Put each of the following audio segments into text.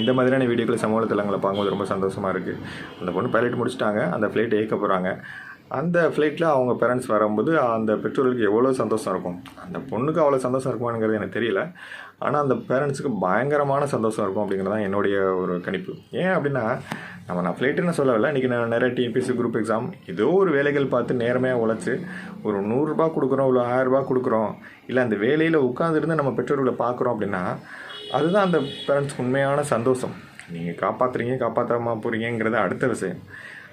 இந்த மாதிரியான வீடியோக்கள் சமூக பார்க்கும்போது ரொம்ப சந்தோஷமாக இருக்குது அந்த பொண்ணு பைலட் முடிச்சிட்டாங்க அந்த ஃப்ளைட் ஏற்க போகிறாங்க அந்த ஃப்ளைட்டில் அவங்க பேரண்ட்ஸ் வரும்போது அந்த பெற்றோர்களுக்கு எவ்வளோ சந்தோஷம் இருக்கும்? அந்த பொண்ணுக்கு அவ்வளோ சந்தோஷம் இருக்குமாங்கிறது எனக்கு தெரியல. ஆனால் அந்த பேரண்ட்ஸுக்கு பயங்கரமான சந்தோஷம் இருக்கும் அப்படிங்கிறது தான் என்னுடைய ஒரு கணிப்பு. ஏன் அப்படின்னா நம்ம நான் ஃப்ளைட்டுன்னு சொல்லவில்லை இன்றைக்கி நான் நிறைய டிஎன்பிஎஸ்சி குரூப் எக்ஸாம் ஏதோ ஒரு வேலைகள் பார்த்து நேரமையாக உழைச்சி ஒரு நூறுரூபா கொடுக்குறோம் இல்லை ஆயிரரூபா கொடுக்குறோம் இல்லை அந்த வேலையில் உட்காந்துருந்து நம்ம பெற்றோர்களை பார்க்குறோம் அப்படின்னா அதுதான் அந்த பேரண்ட்ஸ்க்கு உண்மையான சந்தோஷம். நீங்கள் காப்பாற்றுறீங்க காப்பாற்றாம போகிறீங்கிறது அடுத்த விஷயம்.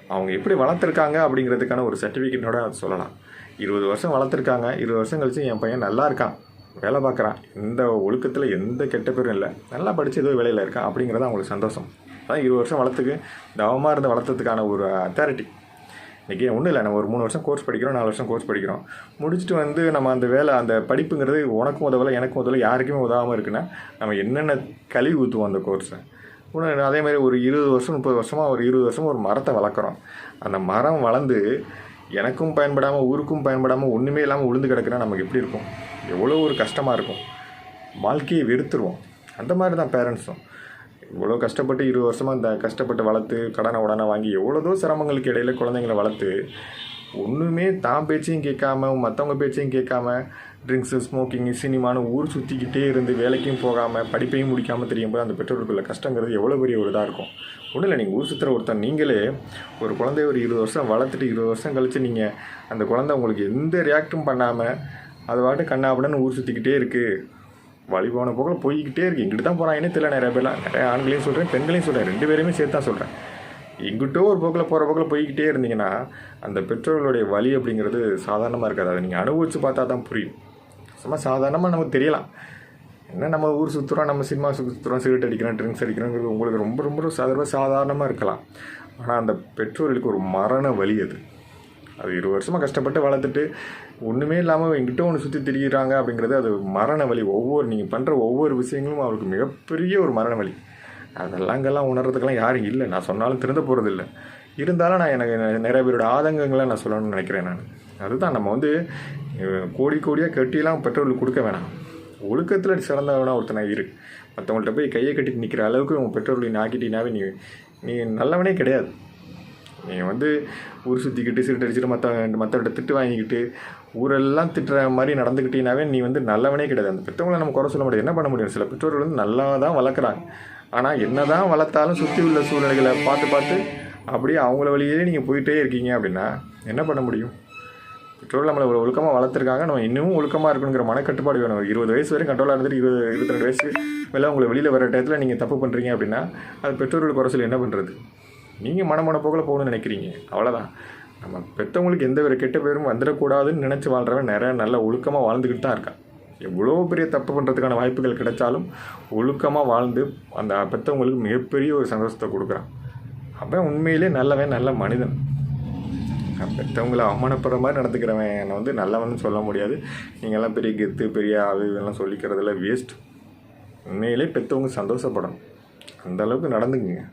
அவங்க எப்படி வளர்த்துருக்காங்க அப்படிங்கிறதுக்கான ஒரு சர்டிஃபிகேட்டோட அது சொல்லலாம். இருபது வருஷம் வளர்த்துருக்காங்க இருபது வருஷம் கழிச்சு என் பையன் நல்லா இருக்கான் வேலை பார்க்குறான். எந்த ஒழுக்கத்தில் எந்த கெட்ட பேரும் இல்லை. நல்லா படித்து ஏதோ வேலையில் இருக்கான் அப்படிங்கிறது அவங்களுக்கு சந்தோஷம். அதான் இருபது வருஷம் வளர்த்துக்கு தவமாக இருந்து வளர்த்ததுக்கான ஒரு அத்தாரிட்டி இன்றைக்கி ஒன்றும் இல்லை. நம்ம ஒரு மூணு வருஷம் கோர்ஸ் படிக்கிறோம் நாலு வருஷம் கோர்ஸ் படிக்கிறோம். முடிச்சுட்டு வந்து நம்ம அந்த வேலை அந்த படிப்புங்கிறது உனக்கும் உதவலை எனக்கும் உதவலை யாருக்குமே உதவாமல் இருக்குன்னா நம்ம என்னென்ன கழுவி ஊற்றுவோம் அந்த கோர்ஸை இன்னும் அதே மாதிரி ஒரு இருபது வருஷம் முப்பது வருஷமாக ஒரு இருபது வருஷமாக ஒரு மரத்தை வளர்க்குறோம். அந்த மரம் வளர்ந்து எனக்கும் பயன்படாமல் ஊருக்கும் பயன்படாமல் ஒன்றுமே இல்லாமல் உளுந்து கிடக்குன்னா நமக்கு எப்படி இருக்கும்? எவ்வளோ ஒரு கஷ்டமாக இருக்கும். வாழ்க்கையை வெறுத்துருவோம். அந்த மாதிரி தான் பேரண்ட்ஸும் இவ்வளோ கஷ்டப்பட்டு இருபது வருஷமாக இந்த கஷ்டப்பட்டு வளர்த்து கடனை உடனே வாங்கி எவ்வளோதோ சிரமங்களுக்கு இடையில் குழந்தைங்களை வளர்த்து ஒன்றுமே தான் பேச்சையும் கேட்காம மற்றவங்க பேச்சையும் கேட்காம ட்ரிங்க்ஸு ஸ்மோக்கிங்கு சினிமான்னு ஊர் சுற்றிக்கிட்டே இருந்து வேலைக்கும் போகாமல் படிப்பையும் முடிக்காமல் தெரியும் போது அந்த பெற்றோர்களுக்குள்ள கஷ்டங்கிறது எவ்வளோ பெரிய ஒரு இதாக இருக்கும். ஒன்றும் இல்லை நீங்கள் ஊர் சுற்றுற ஒருத்தன் நீங்களே ஒரு குழந்தைய ஒரு இருபது வருஷம் வளர்த்துட்டு இருபது வருஷம் கழித்து நீங்கள் அந்த குழந்தை உங்களுக்கு எந்த ரியாக்டும் பண்ணாமல் அது பாட்டு கண்ணாபடன்னு ஊர் சுற்றிக்கிட்டே இருக்குது வழி போன போக்கில் போய்கிட்டே இருக்கு. இங்கிட்டு தான் போகிறாங்கன்னே தெரியல நிறைய பேர்லாம். நிறைய ஆண்களையும் சொல்கிறேன் பெண்களையும் சொல்கிறேன் ரெண்டு பேருமே சேர்த்து தான் சொல்கிறேன் எங்கிட்டோ ஒரு போக்கில் போகிற போக்கில் போய்கிட்டே இருந்தீங்கன்னா அந்த பெற்றோர்களுடைய வழி அப்படிங்கிறது சாதாரணமாக இருக்காது. அதை நீங்கள் அனுபவித்து பார்த்தா தான் புரியும். சும்மா சாதாரணமாக நமக்கு தெரியலாம். என்ன நம்ம ஊர் சுற்றுறோம் நம்ம சினிமா சுற்றுறோம் சிகரெட் அடிக்கிறோம் ட்ரிங்க்ஸ் அடிக்கிறோங்கிறது உங்களுக்கு ரொம்ப ரொம்ப சாதாரண சாதாரணமாக இருக்கலாம். ஆனால் அந்த பெற்றோர்களுக்கு ஒரு மரண வலி அது. அது இருபது வருஷமாக கஷ்டப்பட்டு வளர்த்துட்டு ஒன்றுமே இல்லாமல் எங்கிட்ட ஒன்று சுற்றி திரிகிறாங்க அப்படிங்கிறது அது மரண வலி ஒவ்வொரு நீங்கள் பண்ணுற ஒவ்வொரு விஷயங்களும் அவருக்கு மிகப்பெரிய ஒரு மரண வலி அதெல்லாம் அங்கெல்லாம் உணர்றதுக்கெல்லாம் யாரும் இல்லை. நான் சொன்னாலும் திருந்த போகிறது இல்லை. இருந்தாலும் நான் எனக்கு நிறைய பேரோட ஆதங்கங்களை நான் சொல்லணும்னு நினைக்கிறேன் நான். அதுதான் நம்ம வந்து கோடி கோடியாக கட்டிலாம் பெட்ரோல் கொடுக்க வேணாம். ஒழுக்கத்தில் சிறந்தவனா ஒருத்தனை இரு. மற்றவங்கள்ட்ட போய் கையை கட்டிட்டு நிற்கிற அளவுக்கு உன் பெட்ரோல் நீ ஆக்கிட்டீனாவே நீ நீ நல்லவனே கிடையாது. நீங்கள் வந்து ஊர் சுற்றிக்கிட்டு சிரிட்டு அடிச்சுட்டு மற்ற மற்றவர்கிட்ட திட்டு வாங்கிக்கிட்டு ஊரெல்லாம் திட்டுற மாதிரி நடந்துக்கிட்டீங்கனாவே நீ வந்து நல்லவனே கிடையாது. அந்த பெற்றவங்களை நம்ம குறை சொல்ல முடியாது. என்ன பண்ண முடியும்? சில பெற்றோர்கள் வந்து நல்லா தான் வளர்க்குறாங்க. ஆனால் என்ன தான் வளர்த்தாலும் சுற்றி உள்ள சூழ்நிலைகளை பார்த்து பார்த்து அப்படியே அவங்கள வழியே நீங்கள் போயிட்டே இருக்கீங்க அப்படின்னா என்ன பண்ண முடியும்? பெற்றோர்கள் நம்மளை ஒரு ஒழுக்கமாக வளர்த்துருக்காங்க. நம்ம இன்னமும் ஒழுக்கமாக இருக்கணுங்கிற மனக்கட்டுப்பாடு வேணும். ஒரு இருபது வயசு வரைக்கும் கண்ட்ரோலாக இருந்துட்டு இருபது இருபத்தி ரெண்டு வயசு மேலே உங்களை வெளியில் வர டயத்தில் நீங்கள் தப்பு பண்ணுறீங்க அப்படின்னா அது பெற்றோர்கள் குறை சொல்லி என்ன பண்ணுறது நீங்கள் மனமன போக்கில் போகணும்னு நினைக்கிறீங்க. அவ்வளோதான் நம்ம பெற்றவங்களுக்கு எந்த ஒரு கெட்ட பேரும் வந்துடக்கூடாதுன்னு நினச்சி வாழ்கிறவன் நிறைய நல்ல ஒழுக்கமாக வாழ்ந்துக்கிட்டு தான் இருக்கான். எவ்வளோ பெரிய தப்பு பண்ணுறதுக்கான வாய்ப்புகள் கிடைச்சாலும் ஒழுக்கமாக வாழ்ந்து அந்த பெற்றவங்களுக்கு மிகப்பெரிய ஒரு சந்தோஷத்தை கொடுக்குறான். அவன் உண்மையிலே நல்லவன் நல்ல மனிதன். பெற்றவங்களை அவமானப்படுற மாதிரி நடந்துக்கிறவன். என்னை வந்து நல்லவன் சொல்ல முடியாது. நீங்கள்லாம் பெரிய கெத்து பெரிய அது இதெல்லாம் சொல்லிக்கிறதுல வேஸ்ட் உண்மையிலே பெற்றவங்க சந்தோஷப்படணும். அந்த அளவுக்கு நடந்துக்குங்க.